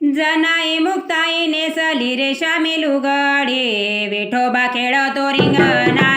जनाई मुक्ताई नेसली रेशामी लुगडे विठोबा खेळतो रिंगणा